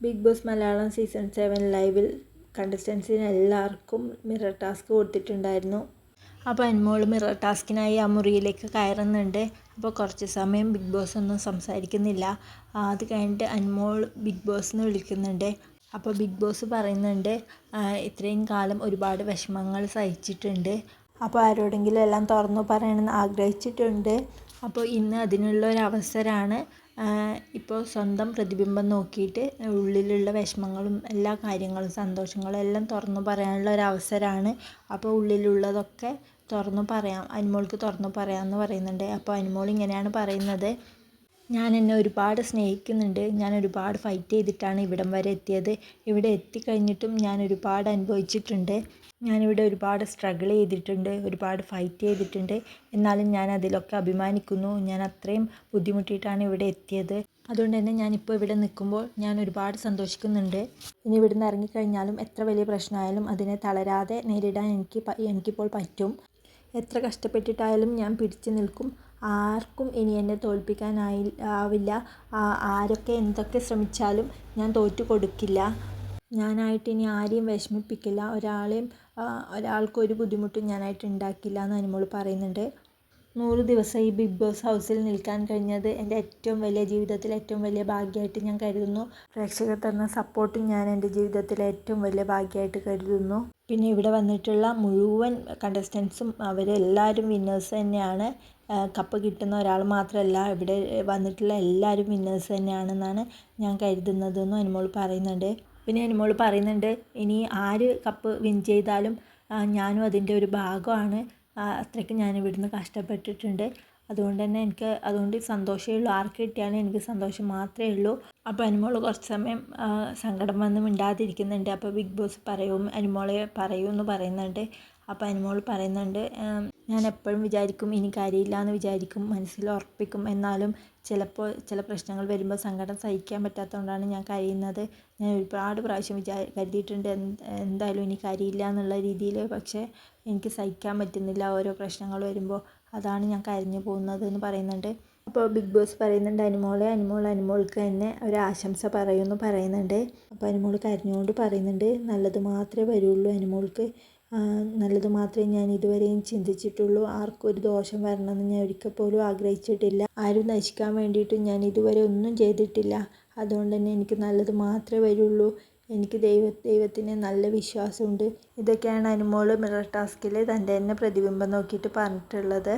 Big Boss Malayalam season seven ലൈവിൽ കണ്ടസ്റ്റൻസിന് എല്ലാവർക്കും മിറർ ടാസ്ക് കൊടുത്തിട്ടുണ്ടായിരുന്നു. അപ്പോൾ അൻമോൾ മിറർ ടാസ്കിനായി ആ മുറിയിലേക്ക് കയറുന്നുണ്ട്. അപ്പോൾ കുറച്ച് സമയം ബിഗ് ബോസ് ഒന്നും സംസാരിക്കുന്നില്ല. അത് കഴിഞ്ഞിട്ട് അൻമോൾ ബിഗ് ബോസിന് വിളിക്കുന്നുണ്ട്. അപ്പോൾ ബിഗ് ബോസ് പറയുന്നുണ്ട് ഇത്രയും കാലം ഒരുപാട് വിഷമങ്ങൾ സഹിച്ചിട്ടുണ്ട്. അപ്പോൾ ആരോടെങ്കിലും എല്ലാം തുറന്നു പറയണമെന്ന് ആഗ്രഹിച്ചിട്ടുണ്ട്. അപ്പോൾ ഇന്ന് അതിനുള്ള ഒരു അവസരമാണ് ഇപ്പോൾ സ്വന്തം പ്രതിബിംബം നോക്കിയിട്ട് ഉള്ളിലുള്ള വിഷമങ്ങളും എല്ലാ കാര്യങ്ങളും സന്തോഷങ്ങളും എല്ലാം തുറന്നു പറയാനുള്ള ഒരു അവസരമാണ് അപ്പോൾ ഉള്ളിലുള്ളതൊക്കെ തുറന്നു പറയാം അനുമോൾക്ക് തുറന്നു പറയാം എന്ന് പറയുന്നുണ്ട്. അപ്പോൾ അനുമോൾ ഇങ്ങനെയാണ് പറയുന്നത്. ഞാൻ എന്നെ ഒരുപാട് സ്നേഹിക്കുന്നുണ്ട്. ഞാൻ ഒരുപാട് ഫൈറ്റ് ചെയ്തിട്ടാണ് ഇവിടം വരെ എത്തിയത്. ഇവിടെ എത്തിക്കഴിഞ്ഞിട്ടും ഞാൻ ഒരുപാട് അനുഭവിച്ചിട്ടുണ്ട്. ഞാനിവിടെ ഒരുപാട് സ്ട്രഗിൾ ചെയ്തിട്ടുണ്ട്. ഒരുപാട് ഫൈറ്റ് ചെയ്തിട്ടുണ്ട്. എന്നാലും ഞാൻ അതിലൊക്കെ അഭിമാനിക്കുന്നു. ഞാൻ അത്രയും ബുദ്ധിമുട്ടിയിട്ടാണ് ഇവിടെ എത്തിയത്. അതുകൊണ്ട് തന്നെ ഞാനിപ്പോൾ ഇവിടെ നിൽക്കുമ്പോൾ ഞാൻ ഒരുപാട് സന്തോഷിക്കുന്നുണ്ട്. ഇനി ഇവിടുന്ന് ഇറങ്ങിക്കഴിഞ്ഞാലും എത്ര വലിയ പ്രശ്നമായാലും അതിനെ തളരാതെ നേരിടാൻ എനിക്ക് എനിക്കിപ്പോൾ പറ്റും. എത്ര കഷ്ടപ്പെട്ടിട്ടായാലും ഞാൻ പിടിച്ചു നിൽക്കും. ആർക്കും ഇനി എന്നെ തോൽപ്പിക്കാനായി ആവില്ല. ആരൊക്കെ എന്തൊക്കെ ശ്രമിച്ചാലും ഞാൻ തോറ്റു കൊടുക്കില്ല. ഞാനായിട്ട് ഇനി ആരെയും വിഷമിപ്പിക്കില്ല. ഒരാളെയും ഒരാൾക്കും ഒരു ബുദ്ധിമുട്ടും ഞാനായിട്ട് ഉണ്ടാക്കില്ല എന്ന് അനുമോൾ പറയുന്നുണ്ട്. നൂറ് ദിവസം ഈ ബിഗ് ബോസ് ഹൗസിൽ നിൽക്കാൻ കഴിഞ്ഞത് എന്റെ ഏറ്റവും വലിയ ജീവിതത്തിലെ ഏറ്റവും വലിയ ഭാഗ്യമായിട്ട് ഞാൻ കരുതുന്നു. പ്രേക്ഷകർ തന്ന സപ്പോർട്ടും ഞാൻ എന്റെ ജീവിതത്തിലെ ഏറ്റവും വലിയ ഭാഗ്യമായിട്ട് കരുതുന്നു. പിന്നെ ഇവിടെ വന്നിട്ടുള്ള മുഴുവൻ കണ്ടസ്റ്റൻസും അവരെല്ലാവരും വിന്നേഴ്സ് തന്നെയാണ്. കപ്പ് കിട്ടുന്ന ഒരാൾ മാത്രമല്ല ഇവിടെ വന്നിട്ടുള്ള എല്ലാവരും വിന്നേഴ്സ് തന്നെയാണെന്നാണ് ഞാൻ കരുതുന്നതെന്നും അനുമോൾ പറയുന്നുണ്ട്. പിന്നെ അനുമോൾ പറയുന്നുണ്ട് ഇനി ആര് കപ്പ് വിൻ ചെയ്താലും ഞാനും അതിന്റെ ഒരു ഭാഗമാണ്. അത്രയ്ക്ക് ഞാൻ ഇവിടുന്ന് കഷ്ടപ്പെട്ടിട്ടുണ്ട്. അതുകൊണ്ട് തന്നെ എനിക്ക് അതുകൊണ്ട് സന്തോഷമേ ഉള്ളൂ. ആർക്ക് കിട്ടിയാലും എനിക്ക് സന്തോഷം മാത്രമേ ഉള്ളൂ. അപ്പോൾ അനുമോൾ കുറച്ച് സമയം സങ്കടം വന്ന് മിണ്ടാതിരിക്കുന്നുണ്ട്. അപ്പോൾ ബിഗ് ബോസ് പറയും അനുമോളെ പറയൂ എന്ന് പറയുന്നുണ്ട്. അപ്പോൾ അനുമോൾ പറയുന്നുണ്ട് ഞാൻ എപ്പോഴും വിചാരിക്കും ഇനി കാര്യമില്ല എന്ന് വിചാരിക്കും മനസ്സിൽ ഉറപ്പിക്കും. എന്നാലും ചിലപ്പോൾ ചില പ്രശ്നങ്ങൾ വരുമ്പോൾ സങ്കടം സഹിക്കാൻ പറ്റാത്തതുകൊണ്ടാണ് ഞാൻ കരയുന്നത്. ഞാൻ ഒരുപാട് പ്രാവശ്യം വിചാ കരുതിയിട്ടുണ്ട് എന്തായാലും ഇനി കാര്യമില്ല എന്നുള്ള രീതിയിൽ. പക്ഷേ എനിക്ക് സഹിക്കാൻ പറ്റുന്നില്ല ഓരോ പ്രശ്നങ്ങൾ വരുമ്പോൾ. അതാണ് ഞാൻ കരഞ്ഞു പോകുന്നത് എന്ന് പറയുന്നുണ്ട്. അപ്പോൾ ബിഗ് ബോസ് പറയുന്നുണ്ട് അനുമോളെ അനുമോൾ അനുമോൾക്ക് തന്നെ ഒരു ആശംസ പറയുമെന്ന് പറയുന്നുണ്ട്. അപ്പോൾ അനുമോൾ കരഞ്ഞുകൊണ്ട് പറയുന്നുണ്ട് നല്ലത് മാത്രമേ വരുള്ളൂ അനുമോൾക്ക്. നല്ലത് മാത്രമേ ഞാൻ ഇതുവരെയും ചിന്തിച്ചിട്ടുള്ളൂ. ആർക്കും ഒരു ദോഷം വരണമെന്ന് ഞാൻ ഒരിക്കൽ പോലും ആഗ്രഹിച്ചിട്ടില്ല. ആരും നശിക്കാൻ വേണ്ടിയിട്ടും ഞാൻ ഇതുവരെ ഒന്നും ചെയ്തിട്ടില്ല. അതുകൊണ്ട് തന്നെ എനിക്ക് നല്ലത് മാത്രമേ വരുള്ളൂ. എനിക്ക് ദൈവ ദൈവത്തിന് നല്ല വിശ്വാസമുണ്ട്. ഇതൊക്കെയാണ് അനുമോൾ മിറർ ടാസ്കിൽ തന്റെ തന്നെ പ്രതിബിംബം നോക്കിയിട്ട് പറഞ്ഞിട്ടുള്ളത്.